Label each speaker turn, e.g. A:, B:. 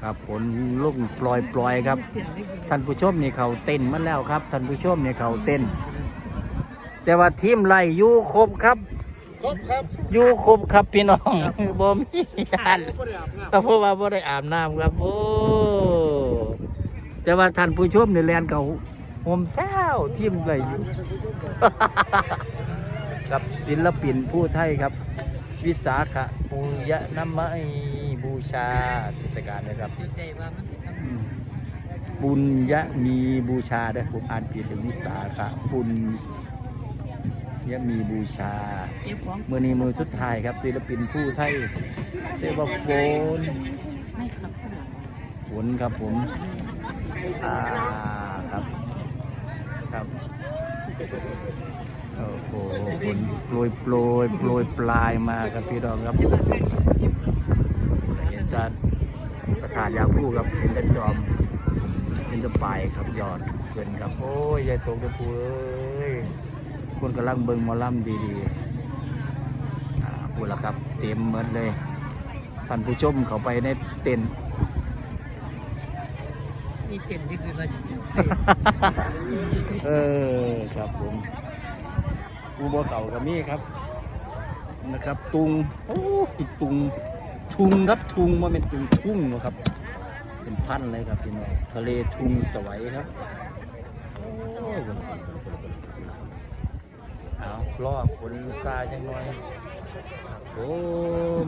A: ครับผลลุ่งปล่อยปล่อยครับ ท่านผู้ชมนี่เขาเต้นมาแล้วครับ ท่านผู้ชมนี่เขาเต้น แต่ว่าทีมไล่อยู่ครบครับ
B: ครบครับ
A: อยู่ครบครับพี่น้องบ่มีอัน
B: บ่ได้อาบน้
A: ก็เพราะว่าบ่ได้อาบน้ำครับโอ้แต่ว่าท่านผู้ชมนี่แลนเขาโฮมแซวทีมไล่อยู่กับศิลปินผู้ไทยครับ วิสาขบูยะนมัย บูชาเทศกาลนะครับ
C: ดีใจว่ามันจะท
A: อืมบุญยะมีบูชาเด้อผมอ่านผิดเป็นวิสาขบุญยะมีบูชาำ
C: เก็บของ
A: มือนี้มือสุดท้ายครับศิลปินผู้ไทยเรียกว่าโฟน
C: ไม่ครับข้างหลัง
A: ฝนครับผมอ่าครับ ครับโอ้โหฝนโปรยโปรยโปรยปลายมาครับพี่น้องครับ เห็นจานประธาน ยาคู่ครับเห็นแต่จอมเห็นจะไปายครับยอดเกินครับโอ้ยยายตกกระพูเอ้ยคนกำลังเบิ่งหมอลำดีๆอ่าพูดแล้วครับ เต็มหมดเลยท่านผู้ชมเขาไปในเต็นท์
C: มีเต็นที่คือว่า
A: เออครับผมอูโบเก่ากับนี่ครับนะครับ ตุงโอ้ยตุง ทุงครับทุงว่าเป็นตุงทุ่งนะครับ เป็นพันเลยครับพี่น้องทะเลทุงสวยครับเอาล่อฝนซาจังหน่อยครับผม